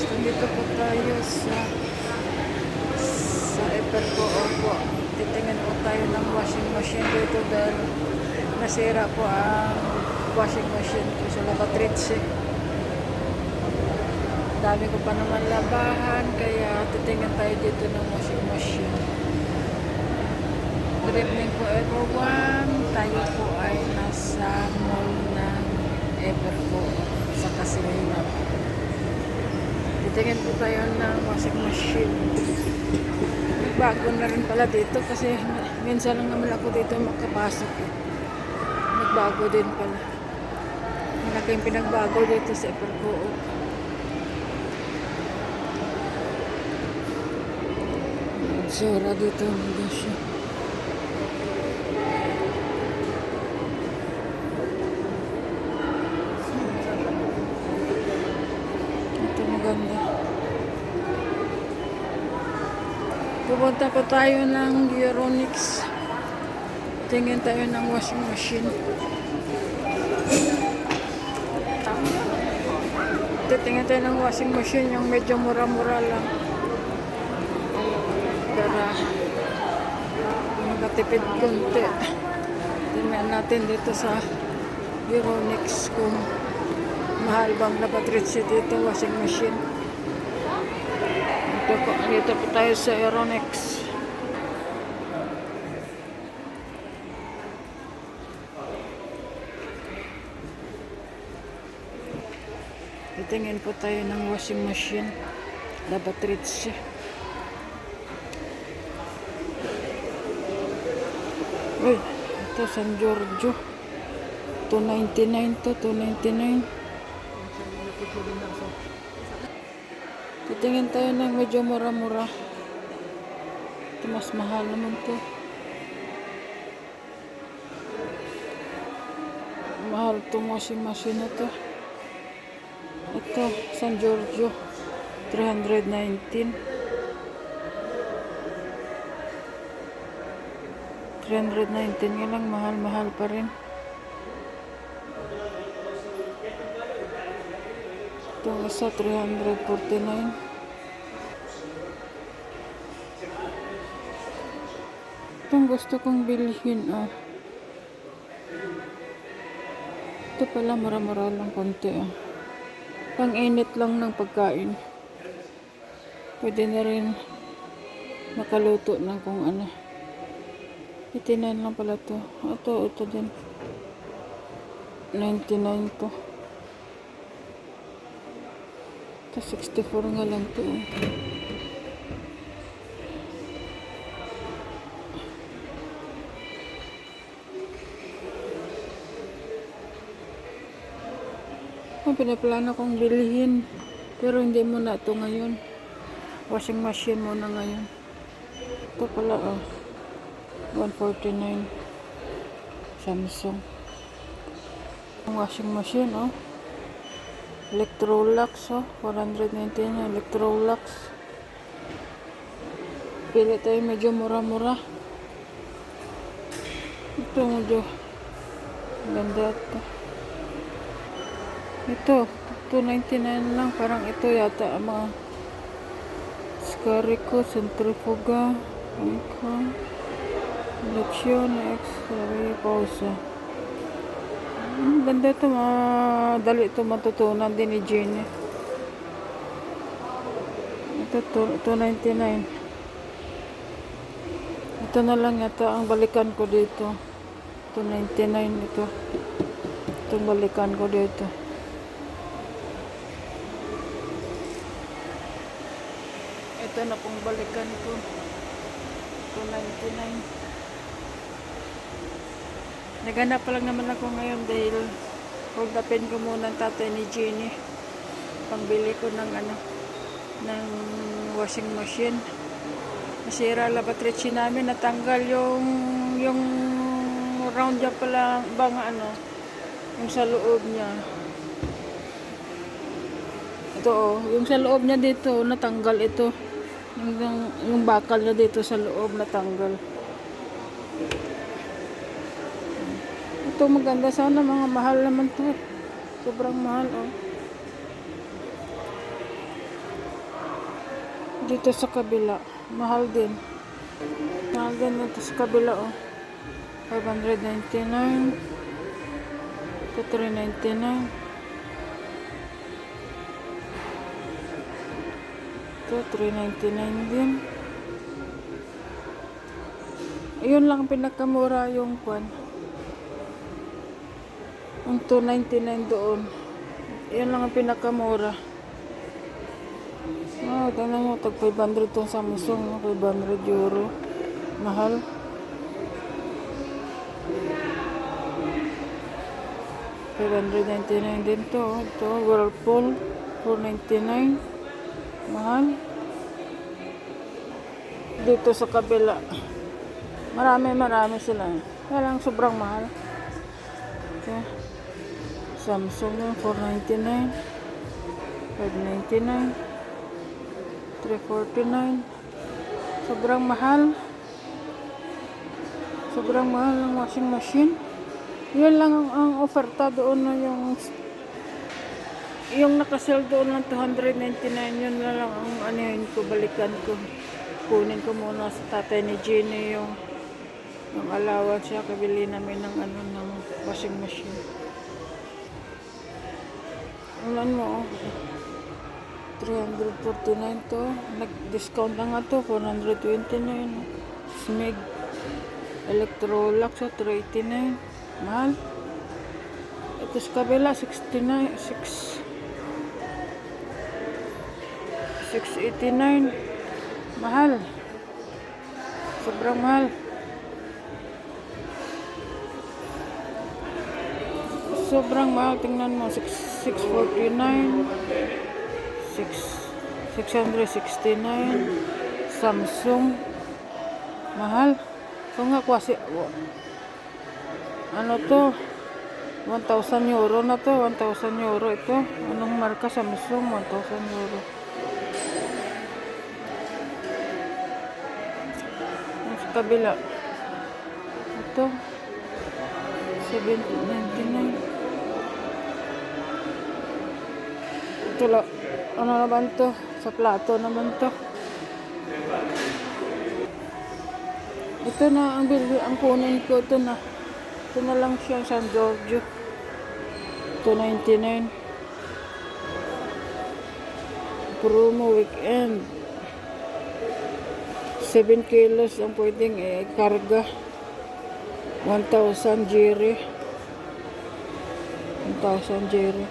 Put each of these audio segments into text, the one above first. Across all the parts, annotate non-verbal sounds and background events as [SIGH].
guys, nandito po tayo sa sa Everco Opo. Titingin po tayo ng washing machine dito dahil nasira po ang washing machine ko sa Labatritse. Dami ko pa naman labahan kaya titingin tayo dito ng washing machine. Good evening po everyone. Tayo po ay nasa mall ng Everco sa Kasilina. Titingin po tayo ng washing machine. Bago na rin pala dito kasi minsan lang naman ako dito makapasok. Nagbago din pala. Malaking pinagbago dito sa Everco. Sura dito ang negosyo. Ito maganda. Pupunta pa tayo ng Euronics. Tingin tayo ng washing machine. Titingin tayo ng washing machine yung medyo mura-mura lang. Para makatipid konti. Tingnan natin dito sa Euronics kung mahal bang napatritsi dito washing machine. Dito po, dito po tayo sa Aeronex. Titingin po tayo ng washing machine. Labatritsi. Uy, ito San Giorgio. 299 to, 299. Titingin tayo ng medyo mura-mura. Ito mas mahal naman to. Mahal itong washing machine na to. Ito, San Giorgio. 319. 319 nga lang, mahal-mahal pa rin. Itong isa, 349. Itong gusto kong bilhin, ah. Ito pala, mura-mura lang konti, ah. Pang-init lang ng pagkain. Pwede na rin makaluto ng kung ano. 89 lang pala to. Ito, ito din. 99 to. Ito, 64 nga lang to. oh. Pinaplano kong bilhin. Pero hindi mo na ito ngayon. Washing machine muna ngayon. Ito pala, oh. 149 Samsung. Washing machine, oh. Electrolux, oh. 499 Electrolux. Pili tayo medyo mura-mura. Ito medyo ganda ito. Ito, 299 lang. Parang ito yata ang mga Scarico, Centrifuga, Ika, Leksyon, X-ray, pausa. Ang ganda ito, madali ito matutunan din ni Jenny. Ito, to- 299. Ito na lang yata ang balikan ko dito. 299 ito. Itong balikan ko dito. Ito na pong balikan ko. 299. Naghanap pa lang naman ako ngayon dahil hold upin ko muna ang tatay ni Jenny. Pangbili ko ng ano, ng washing machine. Nasira labatritsi namin, natanggal yung yung round niya pala bang ano, yung sa loob niya. Ito oh, yung sa loob niya dito, natanggal ito. Yung, yung, bakal niya dito sa loob natanggal. Ito maganda sana mga mahal naman to. Sobrang mahal oh. Dito sa kabila, mahal din. Mahal din dito sa kabila, oh. 599. Ito 399. Ito 399 din. Ayun lang ang pinakamura yung kwan. Ang 299 doon. Yan lang ang pinakamura. Oh, tingnan mo, tag 500 tong Samsung, no? 500 euro. Mahal. $599 din to. oh. Ito, Whirlpool, 499 Mahal. Dito sa kabila. Marami, marami sila. Kaya lang sobrang mahal. Okay. Samsung yun, 499 599 349 Sobrang mahal. Sobrang mahal ng washing machine. Yun lang ang, ang oferta doon na yung yung nakasell doon ng 299 yun na lang ang ano yun ko balikan ko kunin ko muna sa tatay ni Jenny yung yung allowance siya kabili namin ng ano ng washing machine Ulan mo, oh. 349 to. Nag-discount na nga to, 429. oh. Smeg. Electrolux, oh, 389. Mahal. Ito sa kabila, 69. 6. 689. Mahal. Sobrang mahal. Sobrang mahal. Tingnan mo. 6, 649. 6, 669. Samsung. Mahal. Ito nga kasi. wa- Ano to? 1,000 euro na to. 1,000 euro ito. Anong marka Samsung? 1,000 euro. Kabila. Ito. 799. Ito lang. Ano naman to? Sa plato naman to. Ito na ang bili, ang kunin ko. Ito na. Ito na lang siya San Giorgio. 299. Promo weekend. 7 kilos ang pwedeng eh, karga. 1,000 jiri. 1,000 jiri.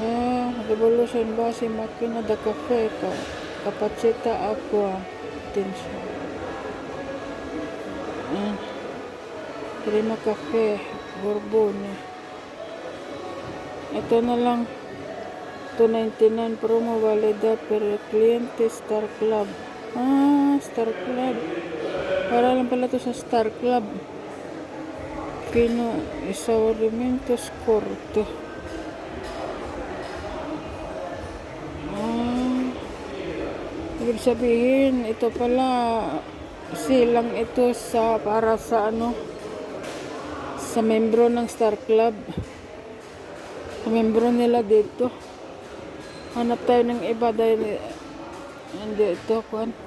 Ah, revolution base makina da cafe ka kapacita aqua attention. Ah, Prima Cafe, Borbone. Ito na lang. 299 promo valida per cliente Star Club. Ah, Star Club. Para lang pala to sa Star Club. Kino Isaurimientos Corto. Ah, ibig sabihin, ito pala silang ito sa para sa ano sa membro ng Star Club. Sa membro nila dito. Hanap tayo ng iba dahil hindi ito kwan.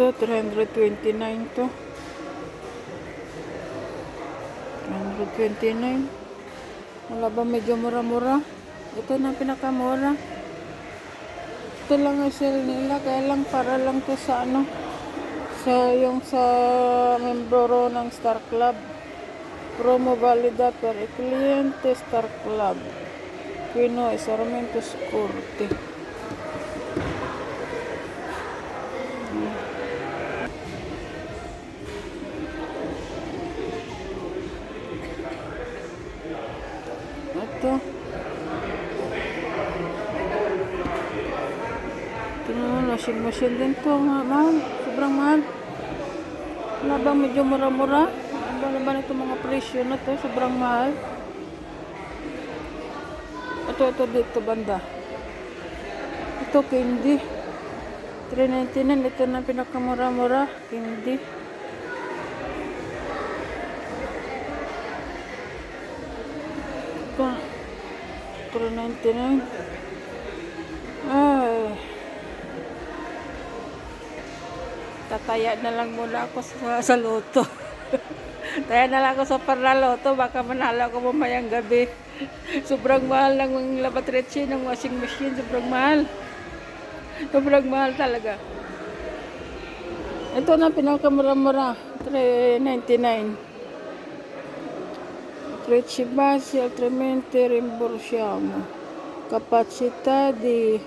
Ito 329 to. 329. Wala ba medyo mura-mura? Ito na pinakamura. Ito lang ang sale nila. Kaya lang para lang to sa ano. Sa yung sa membro ng Star Club. Promo valida per cliente Star Club. Quino Sarmiento Corte. To. Ma mahal. Sobrang mahal. Wala bang medyo mura-mura? Ano na ba nito mga presyo na to? Sobrang mahal. Ito, ito dito banda. Ito, candy. 399. Ito na pinakamura-mura. Candy. Ito. 399. Tataya na lang muna ako sa, sa loto. [LAUGHS] Taya na lang ako sa parlaloto, baka manalo ako mamayang gabi. [LAUGHS] Sobrang mahal ng labatretsi ng washing machine, sobrang mahal. Sobrang mahal talaga. Ito na pinakamura-mura, 399. Trecci basi altrimenti rimborsiamo. Capacità di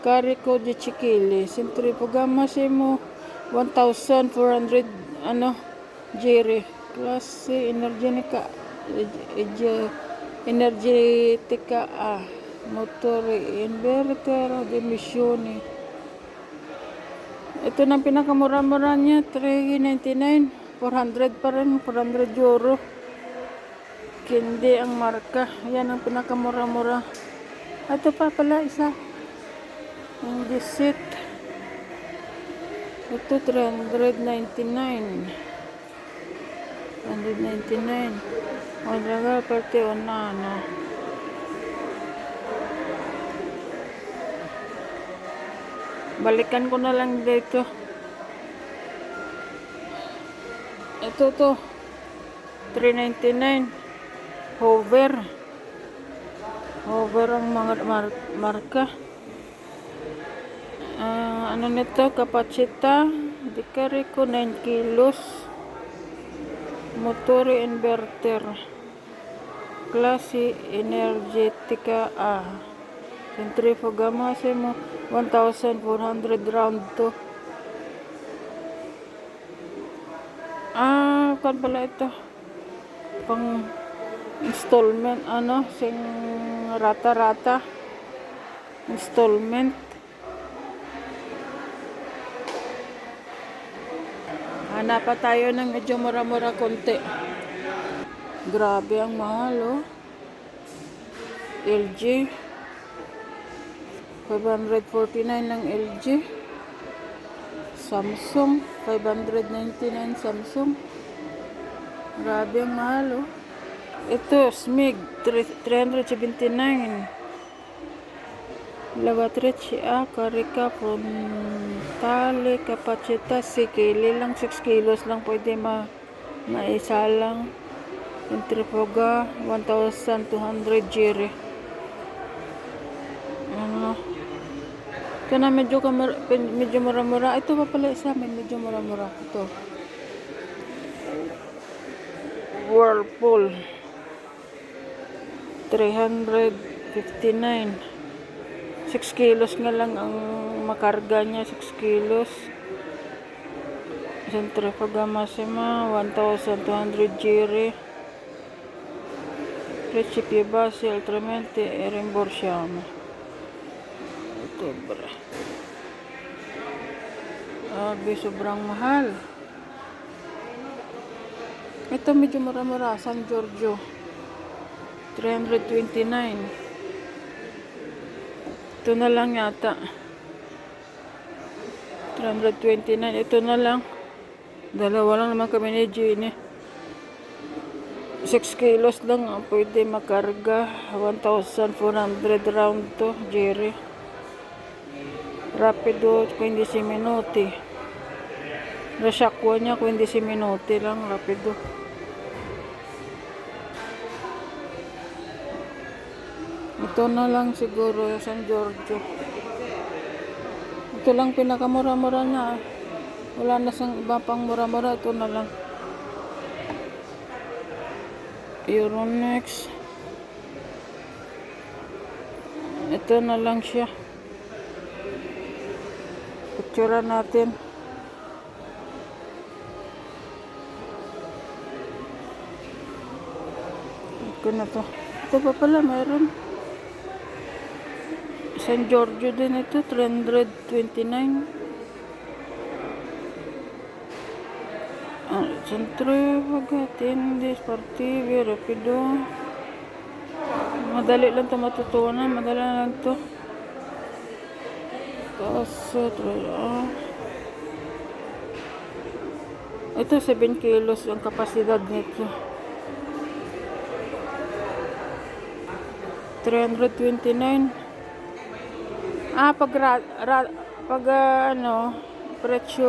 carico 10 kg. Centrifuga massimo 1,400 ano giri. Klase energetica ege- energetica A. Motore inverter di missioni. Ito na ang pinakamura-mura niya, 399. 400 pa rin, 400 euro. Hindi ang marka. Yan ang pinakamura-mura. Ito pa pala isa. Yung deceit. Ito 399. 399. O dragal parte o na ano. Balikan ko na lang dito. Ito to. 399. Hover. Hover ang mga mar- marka. Ah, ano nito? Kapasita. Di ko 9 kilos. Motor inverter. Klase energetica A. Centrifuga massimo 1,400 round to. Ah, kan pala ito. Pang installment, ano, sing rata-rata. Installment. Hanap pa tayo ng medyo mura-mura konti. Grabe ang mahal, oh. LG. 549 ng LG. Samsung. 599 Samsung. Grabe ang mahal, oh. Ito, SMIG. 379. Lavatrice A, Carica Frontale, Capacita, 6 kilo lang, 6 kilos lang pwede ma maisa lang. Centrifuga, 1,200 giri. Ano? Ito na medyo, kamar, medyo mura-mura. Ito pa pala isa, may medyo mura-mura. Ito. Whirlpool. 359. 6 kilos nga lang ang makarga niya, 6 kilos. Centrifuga massima, 1,200 giri. Recipe base, altrimenti rimborsiamo. Ito bra. Abi, sobrang mahal. Ito medyo mura-mura, San Giorgio. 329. Ito na lang yata. 329. Ito na lang. Dalawa lang naman kami ni Jenny. 6 kilos lang ang pwede makarga. 1,400 round to, Jerry. Rapido 15 minuti. Nasakwa niya 15 minuti lang, rapido. Ito na lang siguro San Giorgio. Ito lang pinakamura-mura niya. ah. Wala na sang iba pang mura-mura. Ito na lang. Euronext. Ito na lang siya. Picture natin. Ito na to. Ito pa pala, mayroon. San Giorgio din ito, 329. Ah, Centrifuga, Tindi, Sportivi, Rapido. Madali lang ito matutunan, madali lang ito. Kaso, ah. Ito, 7 kilos ang kapasidad nito. 329. Ah, pag, ra, ra, pag ah, ano, Presyo,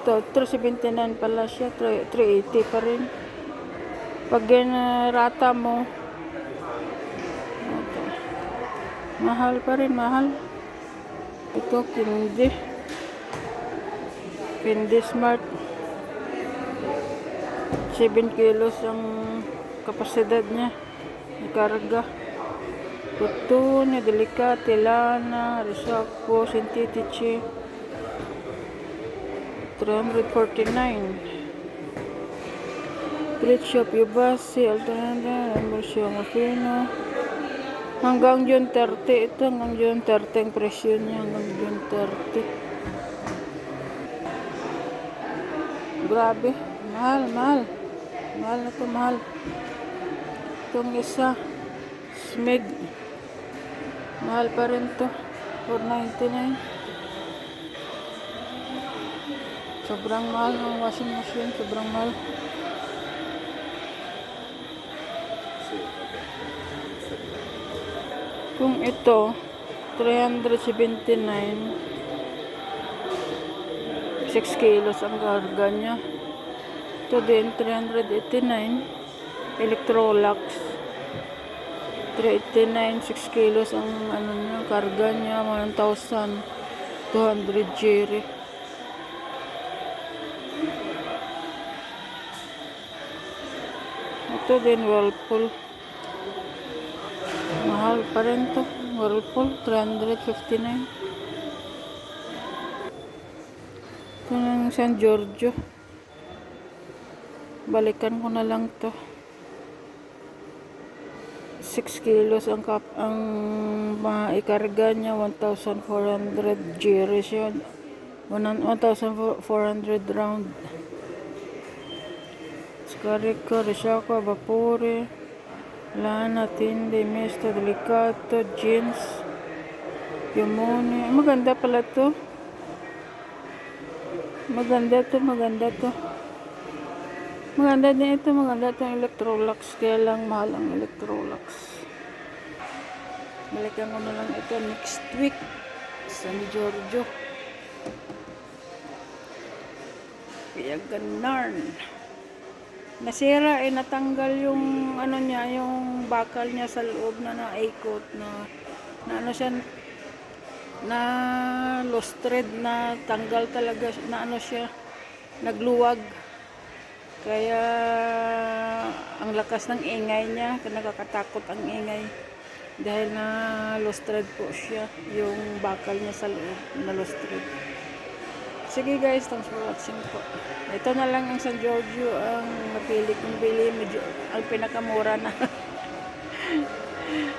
ito, 379 pala siya, 3- 380 pa rin. Pag rata mo, ito, mahal pa rin, mahal. Ito, Kindi. Kindi Smart. 7 kilos ang kapasidad niya. May karga. Tutune, Delicate, Lana, Risapo, Sintetici. 349. Great Shop Yubasi, Altananda, Emulsio Mafino. Hanggang June 30 ito, hanggang June 30 ang presyo niya, hanggang June 30. Grabe, mahal, mahal. Mahal na to, mahal. Itong isa, Smeg. Mahal pa rin to, 499. Sobrang mahal ng washing machine, sobrang mahal. Kung ito, 379, 6 kilos ang karga niya. Ito din, 389, Electrolux. 389, 6 kilos ang ano niya, karga niya, 1,200 jere. Ito din, Whirlpool. Mahal pa rin to. Whirlpool, 359. Ito ng San Giorgio. Balikan ko na lang to. 6 kilos ang kap ang maikarga niya 1,400 gires yun. 1,400 round. Scarica, Rishaco, Vapore. Lana, Tinde, Mesto, Delicato, Jeans Yumoni maganda pala to. Maganda to, maganda to Maganda din ito, maganda itong Electrolux, kaya lang mahal ang Electrolux. Balikan ko na lang ito next week sa ni Giorgio. Kaya ganarn. Nasira eh, natanggal yung ano niya, yung bakal niya sa loob na na-ikot na, na ano siya, na lost thread na tanggal talaga, na ano siya, nagluwag. Kaya ang lakas ng ingay niya, nakakatakot ang ingay. Dahil na lost thread po siya, yung bakal niya sa loob na lost thread. Sige guys, thanks for watching po. Ito na lang ang San Giorgio ang napili kong bili, medyo ang pinakamura na. [LAUGHS]